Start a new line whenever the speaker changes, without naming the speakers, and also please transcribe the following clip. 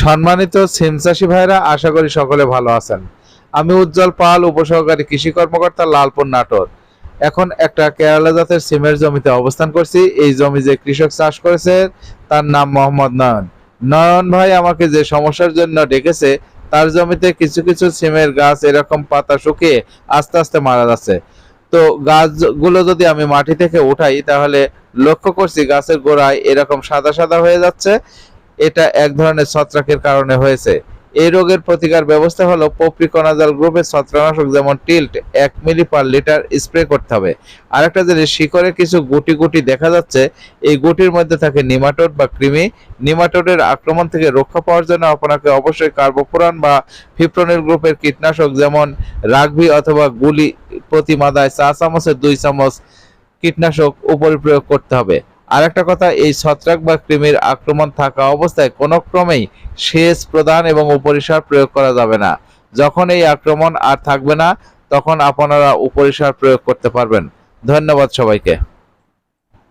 সম্মানিত সিম চাষি ভাইরা, আশা করি সকলে ভালো আছেন। আমি উজ্জ্বল পাল, উপসহকারী কৃষি কর্মকর্তা লালপুর নাটোর। এখন একটা কেরালা জাতের সিমের জমিতে অবস্থান করছি। এই জমি যে কৃষক চাষ করেছে, তার নাম মোহাম্মদ নয়ন। নয়ন ভাই আমাকে যে সমস্যার জন্য ডেকেছে, তার জমিতে কিছু কিছু সিমের গাছ এরকম পাতা শুকিয়ে আস্তে আস্তে মারা যাচ্ছে। তো গাছগুলো যদি আমি মাটি থেকে উঠাই, তাহলে লক্ষ্য করছি গাছের গোড়ায় এরকম সাদা সাদা হয়ে যাচ্ছে। এটা এক ধরনের ছত্রাকের কারণে হয়েছে। এই রোগের প্রতিকার ব্যবস্থা হলো পপ্রিকোনাজাল গ্রুপের ছত্রাকনাশক, যেমন টিল্ট এক মিলি পার লিটার স্প্রে করতে হবে। আরেকটা জিনিস, শিকড়ে কিছু গুটি গুটি দেখা যাচ্ছে, এই গুটির মধ্যে থাকে নিমাটোড বা কৃমি। নিমাটোডের আক্রমণ থেকে রক্ষা পাওয়ার জন্য আপনাকে অবশ্যই কার্বোফুরান বা ফিপ্রোনিল গ্রুপের কীটনাশক, যেমন রাগবি অথবা গুলি প্রতি মাদায় চা চামচের দুই চামচ কীটনাশক উপরে প্রয়োগ করতে হবে। আর একটা কথা, এই ছত্রাক বা কৃমির আক্রমণ থাকা অবস্থায় কোনো ক্রমেই সেচ প্রদান এবং উপরিসার প্রয়োগ করা যাবে না। যখন এই আক্রমণ আর থাকবে না, তখন আপনারা উপরিসার প্রয়োগ করতে পারবেন। ধন্যবাদ সবাইকে।